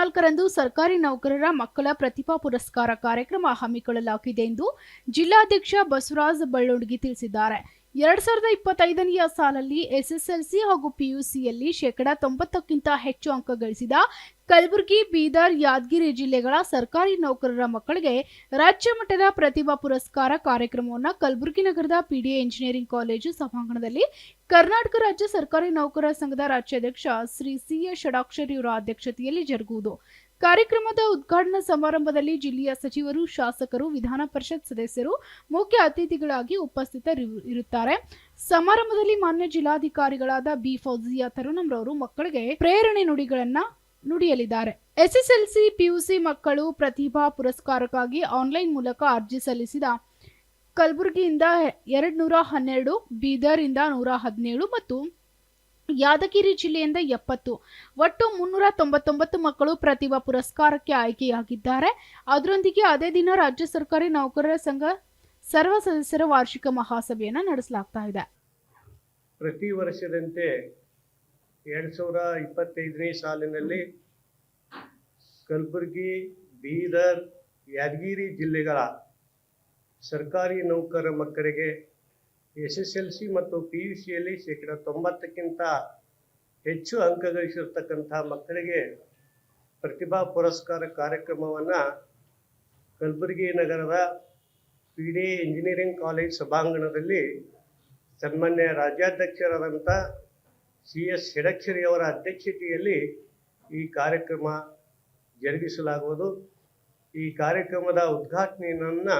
ಹದಿನಾಲ್ಕರಂದು ಸರ್ಕಾರಿ ನೌಕರರ ಮಕ್ಕಳ ಪ್ರತಿಭಾ ಪುರಸ್ಕಾರ ಕಾರ್ಯಕ್ರಮ ಹಮ್ಮಿಕೊಳ್ಳಲಾಗಿದೆ ಎಂದು ಜಿಲ್ಲಾಧ್ಯಕ್ಷ ಬಸವರಾಜ ಬಳ್ಳೋಡ್ಗಿ ತಿಳಿಸಿದ್ದಾರೆ. ಎರಡ್ ಸಾವಿರದ ಇಪ್ಪತ್ತೈದನೆಯ ಸಾಲಲ್ಲಿ ಎಸ್ಎಸ್ಎಲ್ಸಿ ಹಾಗೂ ಪಿಯುಸಿಯಲ್ಲಿ ಶೇಕಡಾ ತೊಂಬತ್ತಕ್ಕಿಂತ ಹೆಚ್ಚು ಅಂಕ ಗಳಿಸಿದ ಕಲಬುರಗಿ, ಬೀದರ್, ಯಾದಗಿರಿ ಜಿಲ್ಲೆಗಳ ಸರ್ಕಾರಿ ನೌಕರರ ಮಕ್ಕಳಿಗೆ ರಾಜ್ಯ ಮಟ್ಟದ ಪ್ರತಿಭಾ ಪುರಸ್ಕಾರ ಕಾರ್ಯಕ್ರಮವನ್ನು ಕಲಬುರಗಿ ನಗರದ ಪಿಡಿಎ ಇಂಜಿನಿಯರಿಂಗ್ ಕಾಲೇಜು ಸಭಾಂಗಣದಲ್ಲಿ ಕರ್ನಾಟಕ ರಾಜ್ಯ ಸರ್ಕಾರಿ ನೌಕರರ ಸಂಘದ ರಾಜ್ಯಾಧ್ಯಕ್ಷ ಶ್ರೀ ಸಿ ಎ ಷಡಾಕ್ಷರಿ ಅವರ ಅಧ್ಯಕ್ಷತೆಯಲ್ಲಿ ಜರುಗುವುದು. ಕಾರ್ಯಕ್ರಮದ ಉದ್ಘಾಟನಾ ಸಮಾರಂಭದಲ್ಲಿ ಜಿಲ್ಲೆಯ ಸಚಿವರು, ಶಾಸಕರು, ವಿಧಾನ ಪರಿಷತ್ ಸದಸ್ಯರು, ಮುಖ್ಯ ಅತಿಥಿಗಳಾಗಿ ಉಪಸ್ಥಿತರಿರುತ್ತಾರೆ ಸಮಾರಂಭದಲ್ಲಿ ಮಾನ್ಯ ಜಿಲ್ಲಾಧಿಕಾರಿಗಳಾದ ಬಿ ಫೌಜಿಯಾ ತರುಣಂರವರು ಮಕ್ಕಳಿಗೆ ಪ್ರೇರಣೆ ನುಡಿಗಳನ್ನ ನುಡಿಯಲಿದ್ದಾರೆ. ಎಸ್ಎಸ್ಎಲ್ಸಿ ಪಿಯುಸಿ ಮಕ್ಕಳು ಪ್ರತಿಭಾ ಪುರಸ್ಕಾರಕ್ಕಾಗಿ ಆನ್ಲೈನ್ ಮೂಲಕ ಅರ್ಜಿ ಸಲ್ಲಿಸಿದ ಕಲಬುರಗಿಯಿಂದ ಎರಡು ನೂರ ಹನ್ನೆರಡು ಬೀದರ್ ಇಂದ ನೂರ ಹದಿನೇಳು ಮತ್ತು ಯಾದಗಿರಿ ಜಿಲ್ಲೆಯಿಂದ ಎಪ್ಪತ್ತು. ಒಟ್ಟು ಮುನ್ನೂರ ತೊಂಬತ್ತೊಂಬತ್ತು ಮಕ್ಕಳು ಪ್ರತಿಭಾ ಪುರಸ್ಕಾರಕ್ಕೆ ಆಯ್ಕೆಯಾಗಿದ್ದಾರೆ. ಅದರೊಂದಿಗೆ ಅದೇ ದಿನ ರಾಜ್ಯ ಸರ್ಕಾರಿ ನೌಕರರ ಸಂಘ ಸರ್ವ ಸದಸ್ಯರ ವಾರ್ಷಿಕ ಮಹಾಸಭೆಯನ್ನು ನಡೆಸಲಾಗ್ತಾ ಇದೆ. ಪ್ರತಿ ವರ್ಷದಂತೆ ಎರಡು ಸಾವಿರ ಇಪ್ಪತ್ತೈದನೇ ಸಾಲಿನಲ್ಲಿ ಕಲಬುರಗಿ, ಬೀದರ್, ಯಾದಗಿರಿ ಜಿಲ್ಲೆಗಳ ಸರ್ಕಾರಿ ನೌಕರ ಮಕ್ಕಳಿಗೆ ಎಸ್ ಎಸ್ ಎಲ್ ಸಿ ಮತ್ತು ಪಿ ಯು ಸಿಯಲ್ಲಿ ಶೇಕಡ ತೊಂಬತ್ತಕ್ಕಿಂತ ಹೆಚ್ಚು ಅಂಕ ಗಳಿಸಿರ್ತಕ್ಕಂಥ ಮಕ್ಕಳಿಗೆ ಪ್ರತಿಭಾ ಪುರಸ್ಕಾರ ಕಾರ್ಯಕ್ರಮವನ್ನು ಕಲಬುರಗಿ ನಗರದ ಪಿ ಡಿ ಇಂಜಿನಿಯರಿಂಗ್ ಕಾಲೇಜ್ ಸಭಾಂಗಣದಲ್ಲಿ ಸನ್ಮಾನ್ಯ ರಾಜ್ಯಾಧ್ಯಕ್ಷರಾದಂಥ ಸಿ ಎಸ್ ಷಡಕ್ಷರಿಯವರ ಅಧ್ಯಕ್ಷತೆಯಲ್ಲಿ ಈ ಕಾರ್ಯಕ್ರಮ ಜರುಗಿಸಲಾಗುವುದು. ಈ ಕಾರ್ಯಕ್ರಮದ ಉದ್ಘಾಟನೆಯನ್ನು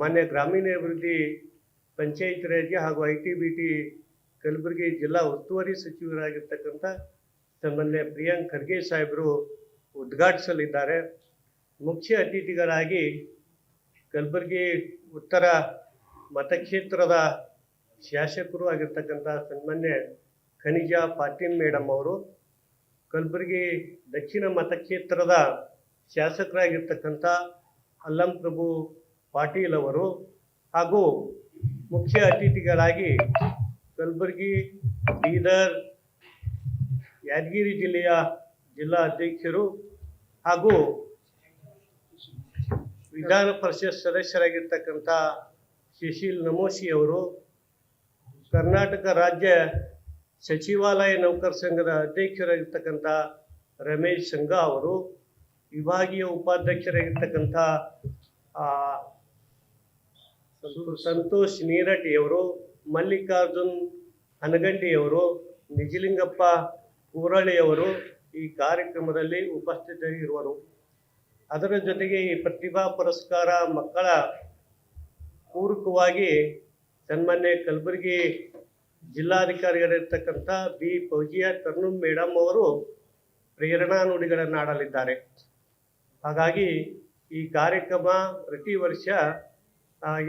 ಮಾನ್ಯ ಗ್ರಾಮೀಣಾಭಿವೃದ್ಧಿ ಪಂಚಾಯತ್ ರಾಜ್ ಹಾಗೂ I T B T Kalaburagi ಜಿಲ್ಲಾ ಉಸ್ತುವಾರಿ ಸಚಿವರಾಗಿರ್ತಕ್ಕಂಥ ಸನ್ಮಾನ್ಯ ಪ್ರಿಯಾಂಕ್ ಖರ್ಗೆ ಸಾಹೇಬರು ಉದ್ಘಾಟಿಸಲಿದ್ದಾರೆ. ಮುಖ್ಯ ಅತಿಥಿಗಳಾಗಿ ಕಲಬುರಗಿ ಉತ್ತರ ಮತಕ್ಷೇತ್ರದ ಶಾಸಕರು ಆಗಿರ್ತಕ್ಕಂಥ ಸನ್ಮಾನ್ಯ ಖನಿಜ ಪಾಟೀಲ್ ಮೇಡಮ್ ಅವರು ಕಲಬುರಗಿ ದಕ್ಷಿಣ ಮತಕ್ಷೇತ್ರದ ಶಾಸಕರಾಗಿರ್ತಕ್ಕಂಥ ಅಲ್ಲಂ ಪ್ರಭು ಪಾಟೀಲ್ ಅವರು ಹಾಗೂ ಮುಖ್ಯ ಅತಿಥಿಗಳಾಗಿ ಕಲಬುರಗಿ ಬೀದರ್, ಯಾದಗಿರಿ ಜಿಲ್ಲೆಯ ಜಿಲ್ಲಾ ಅಧ್ಯಕ್ಷರು ಹಾಗೂ ವಿಧಾನ ಪರಿಷತ್ ಸದಸ್ಯರಾಗಿರ್ತಕ್ಕಂಥ ಸುಶೀಲ್ ನಮೋಶಿ ಅವರು, ಕರ್ನಾಟಕ ರಾಜ್ಯ ಸಚಿವಾಲಯ ನೌಕರ ಸಂಘದ ಅಧ್ಯಕ್ಷರಾಗಿರ್ತಕ್ಕಂಥ ರಮೇಶ್ ಸಂಘ ಅವರು ವಿಭಾಗೀಯ ಉಪಾಧ್ಯಕ್ಷರಾಗಿರ್ತಕ್ಕಂಥ ಸಂತೋಷ್ ನೀರಟಿಯವರು ಮಲ್ಲಿಕಾರ್ಜುನ್ ಹನಗಂಡಿಯವರು ನಿಜಲಿಂಗಪ್ಪ ಕೂರಳಿಯವರು ಈ ಕಾರ್ಯಕ್ರಮದಲ್ಲಿ ಉಪಸ್ಥಿತರಿರುವರು. ಅದರ ಜೊತೆಗೆ ಈ ಪ್ರತಿಭಾ ಪುರಸ್ಕಾರ ಮಕ್ಕಳ ಪೂರಕವಾಗಿ ಸನ್ಮಾನ್ಯ ಕಲಬುರಗಿ ಜಿಲ್ಲಾಧಿಕಾರಿಗಳಿರ್ತಕ್ಕಂಥ ಬಿ. ಫೌಜಿಯಾ ತರ್ನುಮ್ ಮೇಡಮ್ ಅವರು ಪ್ರೇರಣಾ ನುಡಿಗಳನ್ನು ಆಡಲಿದ್ದಾರೆ ಹಾಗಾಗಿ ಈ ಕಾರ್ಯಕ್ರಮ ಪ್ರತಿ ವರ್ಷ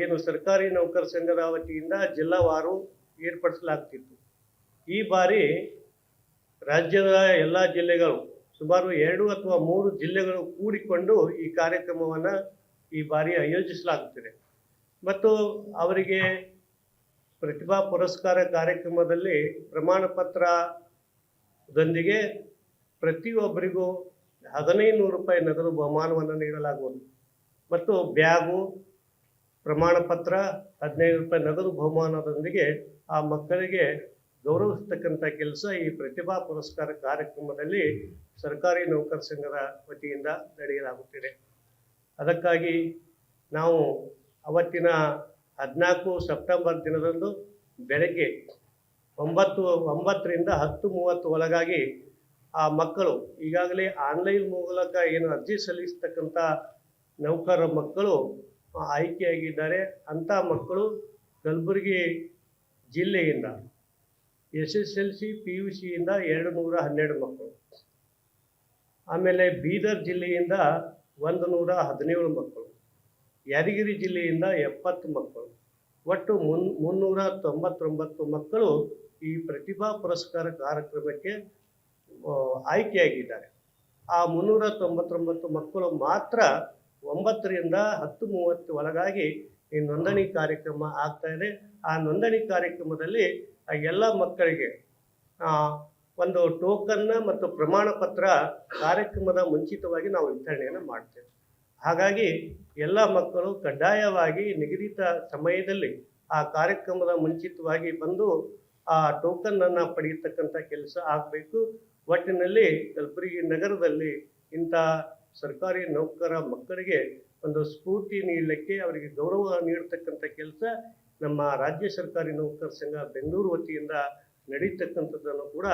ಏನು ಸರ್ಕಾರಿ ನೌಕರ ಸಂಘದ ವತಿಯಿಂದ ಜಿಲ್ಲಾವಾರು ಏರ್ಪಡಿಸಲಾಗ್ತಿತ್ತು. ಈ ಬಾರಿ ರಾಜ್ಯದ ಎಲ್ಲ ಜಿಲ್ಲೆಗಳು, ಸುಮಾರು ಎರಡು ಅಥವಾ ಮೂರು ಜಿಲ್ಲೆಗಳು ಕೂಡಿಕೊಂಡು ಈ ಕಾರ್ಯಕ್ರಮವನ್ನು ಈ ಬಾರಿ ಆಯೋಜಿಸಲಾಗುತ್ತಿದೆ. ಮತ್ತು ಅವರಿಗೆ ಪ್ರತಿಭಾ ಪುರಸ್ಕಾರ ಕಾರ್ಯಕ್ರಮದಲ್ಲಿ ಪ್ರಮಾಣ ಪತ್ರದೊಂದಿಗೆ ಪ್ರತಿಯೊಬ್ಬರಿಗೂ ಹದಿನೈದು ನೂರು ರೂಪಾಯಿ ನಗದು ಬಹುಮಾನವನ್ನು ನೀಡಲಾಗುವುದು. ಮತ್ತು ಬ್ಯಾಗು ಪ್ರಮಾಣ ಪತ್ರ ಹದಿನೈದು ರೂಪಾಯಿ ನಗದು ಬಹುಮಾನದೊಂದಿಗೆ ಆ ಮಕ್ಕಳಿಗೆ ಗೌರವಿಸ್ತಕ್ಕಂಥ ಕೆಲಸ ಈ ಪ್ರತಿಭಾ ಪುರಸ್ಕಾರ ಕಾರ್ಯಕ್ರಮದಲ್ಲಿ ಸರ್ಕಾರಿ ನೌಕರ ಸಂಘದ ವತಿಯಿಂದ ನಡೆಯಲಾಗುತ್ತಿದೆ. ಅದಕ್ಕಾಗಿ ನಾವು ಅವತ್ತಿನ ಹದಿನಾಲ್ಕು ಸೆಪ್ಟೆಂಬರ್ ದಿನದಂದು ಬೆಳಗ್ಗೆ ಒಂಬತ್ತು, ಒಂಬತ್ತರಿಂದ ಹತ್ತು ಮೂವತ್ತು ಒಳಗಾಗಿ ಆ ಮಕ್ಕಳು, ಈಗಾಗಲೇ ಆನ್ಲೈನ್ ಮೂಲಕ ಏನು ಅರ್ಜಿ ಸಲ್ಲಿಸತಕ್ಕಂಥ ನೌಕರರ ಮಕ್ಕಳು ಆಯ್ಕೆಯಾಗಿದ್ದಾರೆ. ಅಂಥ ಮಕ್ಕಳು ಕಲಬುರಗಿ ಜಿಲ್ಲೆಯಿಂದ S S L C P U ಸಿಯಿಂದ ಎರಡು ನೂರ ಹನ್ನೆರಡು ಮಕ್ಕಳು. ಆಮೇಲೆ ಬೀದರ್ ಜಿಲ್ಲೆಯಿಂದ ಒಂದು ನೂರ ಹದಿನೇಳು ಮಕ್ಕಳು. ಯಾದಗಿರಿ ಜಿಲ್ಲೆಯಿಂದ ಎಪ್ಪತ್ತು ಮಕ್ಕಳು. ಒಟ್ಟು ಮುನ್, ಮುನ್ನೂರ ತೊಂಬತ್ತೊಂಬತ್ತು ಮಕ್ಕಳು ಈ ಪ್ರತಿಭಾ ಪುರಸ್ಕಾರ ಕಾರ್ಯಕ್ರಮಕ್ಕೆ ಆಯ್ಕೆಯಾಗಿದ್ದಾರೆ. ಆ ಮುನ್ನೂರ ತೊಂಬತ್ತೊಂಬತ್ತು ಮಕ್ಕಳು ಮಾತ್ರ ಒಂಬತ್ತರಿಂದ ಹತ್ತು ಮೂವತ್ತು ಒಳಗಾಗಿ ಈ ನೋಂದಣಿ ಕಾರ್ಯಕ್ರಮ ಆಗ್ತಾ ಇದೆ. ಆ ನೋಂದಣಿ ಕಾರ್ಯಕ್ರಮದಲ್ಲಿ ಆ ಎಲ್ಲ ಮಕ್ಕಳಿಗೆ ಒಂದು ಟೋಕನ್ನ ಮತ್ತು ಪ್ರಮಾಣ ಪತ್ರ ಕಾರ್ಯಕ್ರಮದ ಮುಂಚಿತವಾಗಿ ನಾವು ವಿತರಣೆಯನ್ನು ಮಾಡ್ತೇವೆ. ಹಾಗಾಗಿ ಎಲ್ಲ ಮಕ್ಕಳು ಕಡ್ಡಾಯವಾಗಿ ನಿಗದಿತ ಸಮಯದಲ್ಲಿ ಆ ಕಾರ್ಯಕ್ರಮದ ಮುಂಚಿತವಾಗಿ ಬಂದು ಆ ಟೋಕನ್ ಅನ್ನ ಪಡೆಯತಕ್ಕಂಥ ಕೆಲಸ ಆಗಬೇಕು. ಒಟ್ಟಿನಲ್ಲಿ ಕಲಬುರಗಿ ನಗರದಲ್ಲಿ ಇಂಥ ಸರ್ಕಾರಿ ನೌಕರ ಮಕ್ಕಳಿಗೆ ಒಂದು ಸ್ಫೂರ್ತಿ ನೀಡಲಿಕ್ಕೆ ಅವರಿಗೆ ಗೌರವ ನೀಡತಕ್ಕಂಥ ಕೆಲಸ ನಮ್ಮ ರಾಜ್ಯ ಸರ್ಕಾರಿ ನೌಕರ ಸಂಘ ಬೆಂಗಳೂರು ವತಿಯಿಂದ ನಡೀತಕ್ಕಂಥದ್ದನ್ನು ಕೂಡ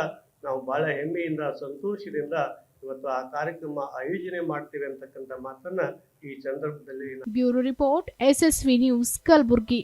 ನಾವು ಬಹಳ ಹೆಮ್ಮೆಯಿಂದ, ಸಂತೋಷದಿಂದ ಇವತ್ತು ಆ ಕಾರ್ಯಕ್ರಮ ಆಯೋಜನೆ ಮಾಡ್ತೀವಿ ಅಂತಕ್ಕಂಥ ಮಾತನ್ನ ಈ ಸಂದರ್ಭದಲ್ಲಿ bureau report SSV news Kalaburgi.